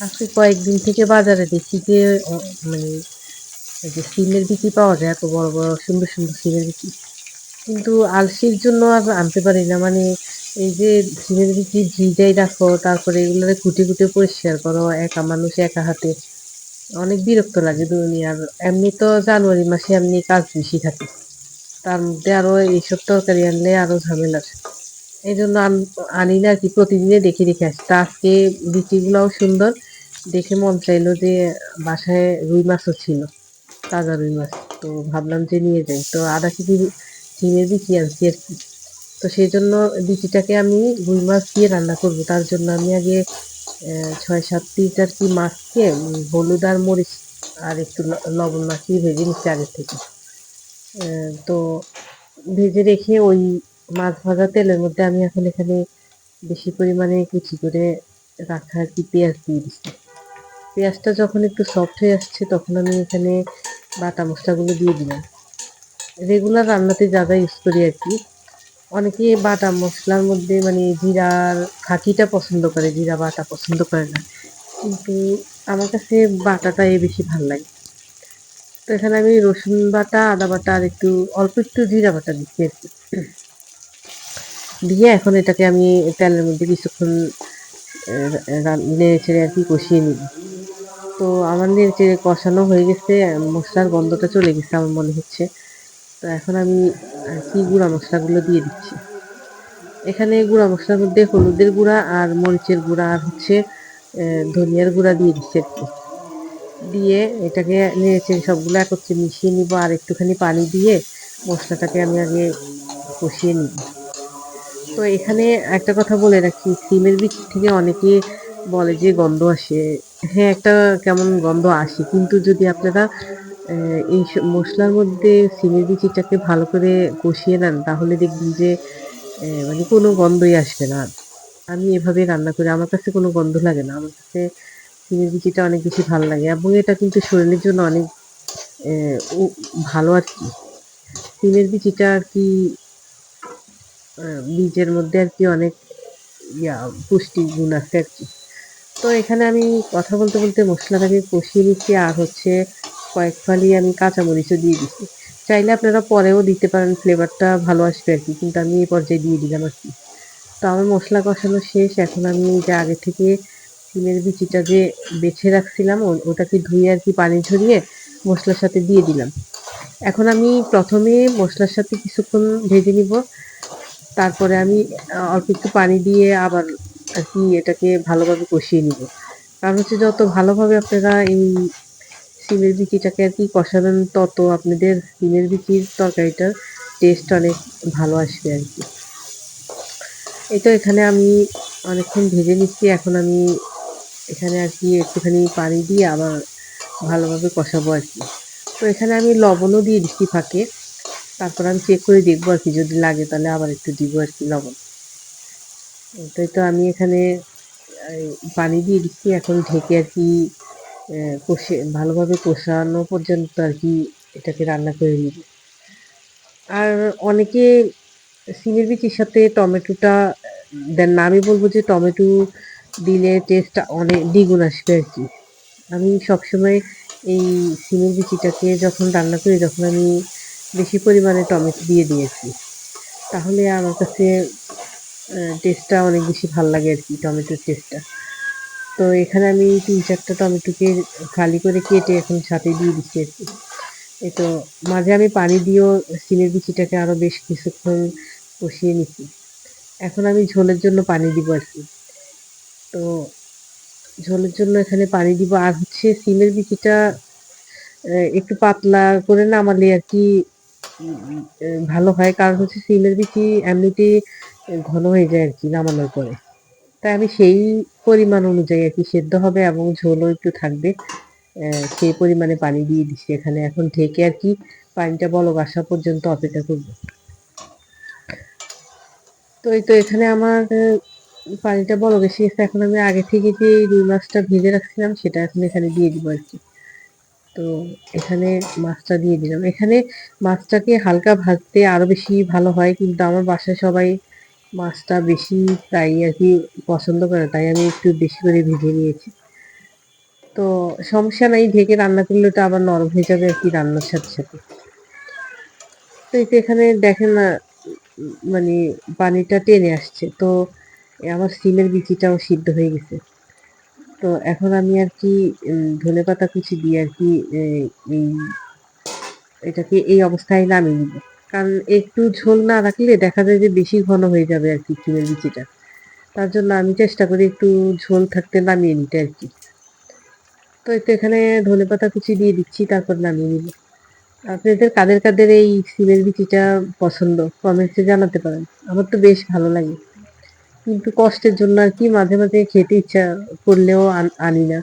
আজকে কয়েকদিন থেকে বাজারে দেখি যে মানে এই যে সিমের বিচি পাওয়া যায় এত বড়, বড় সুন্দর, সুন্দর সিমের বিচি। কিন্তু আলসির জন্য আর আনতে পারি না। মানে এই যে সিমের বিচি ভিজাই রাখো, তারপরে এগুলোরে কুটে, কুটে পরিষ্কার করো, একা মানুষ একা হাতে। অনেক বিরক্ত লাগে দুনিয়ার। এমনি তো জানুয়ারি মাসে এমনি কাজ বেশি থাকে। তার মধ্যে আরও এইসব তরকারি আনলে আরও ঝামেলার। এইজন্য আন আনি না আর কি প্রতিদিনে দেখে, দেখে আসি। তা আজকে বিচিগুলাও সুন্দর। দেখে মন চাইলো যে বাসায় রুই মাছও ছিল। তাজা রুই মাছ। তো ভাবলাম যে নিয়ে যাই। তো ০.৫ কেজি সিমের বিচি আনছি আরকি। তো সেই জন্য বিচিটাকে আমি রুই মাছ দিয়ে রান্না করব। তার জন্য আমি আগে অ্যা ৬-৭ পিস আরকি মাছকে হলুদ আর মরিচ আর একটু লবণ মাখিয়ে ভেজে নিচ্ছি আগের থেকে। তো ভেজে রেখে ওই মাছ ভাজা তেলের মধ্যে আমি এখন এখানে বেশি পরিমাণে কুচি করে রাখা আর কি পেঁয়াজ দিয়ে দিচ্ছি। পেঁয়াজটা যখন একটু সফট হয়ে আসছে তখন আমি এখানে বাটা মশলাগুলো দিয়ে দিলাম। রেগুলার রান্নাতে যা, যা ইউজ করি আর কি অনেকে বাটা মশলার মধ্যে মানে জিরার ফাঁকিটা পছন্দ করে, জিরা বাটা পছন্দ করে না। কিন্তু আমার কাছে বাটাটাই বেশি ভালো লাগে। তো এখানে আমি রসুন বাটা, আদা বাটা আর একটু অল্প একটু জিরা বাটা দিচ্ছি আর কি দিয়ে এখন এটাকে আমি তেলের মধ্যে কিছুক্ষণ অ্যা রা নেড়ে-চেড়ে আরকি কষিয়ে নিব। তো আমার নেড়ে-চেড়ে কষানো হয়ে গেছে। মশলার গন্ধটা চলে গেছে আমার মনে হচ্ছে। তো এখন আমি আরকি গুঁড়া মশলাগুলো দিয়ে দিচ্ছি। এখানে গুঁড়া মশলার মধ্যে হলুদের গুঁড়া আর মরিচের গুঁড়া আর হচ্ছে ধনিয়ার গুঁড়া দিয়ে দিচ্ছি আরকি। দিয়ে এটাকে নেড়ে-চেড়ে সবগুলো একত্রে মিশিয়ে নিব আর একটুখানি পানি দিয়ে মশলাটাকে আমি আগে কষিয়ে নিব। তো এখানে একটা কথা বলে রাখি, সিমের বিচি থেকে অনেকে বলে যে গন্ধ আসে। হ্যাঁ, একটা কেমন গন্ধ আসে। কিন্তু যদি আপনারা এই স মসলার মধ্যে সিমের বিচিটাকে ভালো করে কষিয়ে নেন তাহলে দেখবেন যে মানে কোনো গন্ধই আসবে না আর। আমি এভাবে রান্না করি। আমার কাছে কোনো গন্ধ লাগে না। আমার কাছে সিমের বিচিটা অনেক বেশি ভালো লাগে এবং এটা কিন্তু শরীরের জন্য অনেক ভালো আরকি। সিমের বিচিটা আর কি বীজের মধ্যে আর কি অনেক ইয়া পুষ্টি গুণ আছে আরকি। তো এখানে আমি কথা বলতে, বলতে মসলাটাকে কষিয়ে নিচ্ছি আর হচ্ছে কয়েক ফালি আমি কাঁচামরিচও দিয়ে দিচ্ছি। চাইলে আপনারা পরেও দিতে পারেন ফ্লেভারটা ভালো আসবে আর কি কিন্তু আমি এই পর্যায়ে দিয়ে দিলাম আর কি তো আমার মশলা কষানো শেষ। এখন আমি যে আগে থেকে সিমের বিচিটা যে বেছে রাখছিলাম ওটাকে ধুয়ে আর কি পানি ঝরিয়ে মশলার সাথে দিয়ে দিলাম। এখন আমি প্রথমে মশলার সাথে কিছুক্ষণ ভেজে নিব। তারপরে আমি অল্প একটু পানি দিয়ে আবার আরকি এটাকে ভালোভাবে কষিয়ে নিব। কারণ হচ্ছে যত ভালোভাবে আপনারা এই সিমের বিচিটাকে আরকি কষাবেন, তত আপনাদের সিমের বিচির তরকারিটার টেস্ট অনেক ভালো আসবে আরকি। এই তো এখানে আমি অনেকক্ষণ ভেজে নিচ্ছি। এখন আমি এখানে আর কি একটুখানি পানি দিয়ে আবার ভালোভাবে কষাবো আর কি তো এখানে আমি লবণও দিয়ে দিচ্ছি ফাঁকে। তারপর আমি চেক করে দেখব আর কি, যদি লাগে তাহলে আবার একটু দিব আর কি লবণ। তো তো আমি এখানে পানি দিয়ে দিচ্ছি। এখন ঢেকে আর কি কষে, ভালোভাবে কষানো পর্যন্ত আর কি এটাকে রান্না করে নিব। আর অনেকে সিমের বিচির সাথে টমেটোটা দেন না। আমি বলব যে টমেটো দিলে টেস্টটা অনেক দ্বিগুণ আসবে আর কি আমি সবসময় এই সিমের বিচিটাকে যখন রান্না করি যখন আমি বেশি পরিমাণে টমেটো দিয়ে দিয়েছি তাহলে আমার কাছে টেস্টটা অনেক বেশি ভালো লাগে আর কি টমেটোর টেস্টটা। তো এখানে আমি ৩-৪ টা টমেটোকে খালি করে কেটে এখন সাথে দিয়ে দিচ্ছি আরকি। এই তো মাঝে আমি পানি দিয়েও সিমের বিচিটাকে আরও বেশ কিছুক্ষণ কষিয়ে নিচ্ছি। এখন আমি ঝোলের জন্য পানি দিব আর কি তো ঝোলের জন্য এখানে পানি দিব আর হচ্ছে সিমের বিচিটা একটু পাতলা করে নামালে আর কি ভালো হয়। কারণ হচ্ছে সিমের বিচি এমনিতেই ঘন হয়ে যায় আর কি, নামানোর পরে। তাই আমি সেই পরিমাণ অনুযায়ী আরকি সেদ্ধ হবে এবং ঝোলও একটু থাকবে। সেই পরিমাণে পানি দিয়ে দিচ্ছি এখানে। এখন ঢেকে আর কি পানিটা বলক আসা পর্যন্ত অপেক্ষা করব। তো এই তো এখানে আমার পানিটা বলক এসে গেছে। এখন আমি আগে থেকে যে রুই মাছটা ভেজে রাখছিলাম সেটা এখন এখানে দিয়ে দিব আরকি। তো এখানে মাছটা দিয়ে দিলাম। এখানে মাছটাকে হালকা ভাজতে আরও বেশি ভালো হয়। কিন্তু আমার বাসায় সবাই মাছটা বেশি তাই আর কি পছন্দ করে। তাই আমি একটু বেশি করে ভেজে নিয়েছি। তো সমস্যা নাই, ঢেকে রান্না করলে ওটা আবার নরম হয়ে যাবে আর কি রান্নার সাথে সাথে তো এই তো এখানে দেখেন না মানে পানিটা টেনে আসছে, তো আমার সিমের বিচিটাও সিদ্ধ হয়ে গেছে তো এখন আমি আর কি ধনে পাতা কুচি দিয়ে আর কি এই, এটাকে এই অবস্থায় নামিয়ে নিব কারণ একটু ঝোল না রাখলে দেখা যায় যে বেশি ঘন হয়ে যাবে আর কি সিমের বিচিটা। তার জন্য আমি চেষ্টা করি একটু ঝোল থাকতে নামিয়ে নিতে আর কি। তো তো এখানে ধনে পাতা কুচি দিয়ে দিচ্ছি, তারপর নামিয়ে নিব। আপনাদের কাদের কাদের এই সিমের বিচিটা পছন্দ? কমেন্টসে জানাতে পারেন। আমার তো বেশ ভালো লাগে। কিন্তু কষ্টের জন্য আর কি মাঝে মাঝে খেতে ইচ্ছা করলেও আনি না।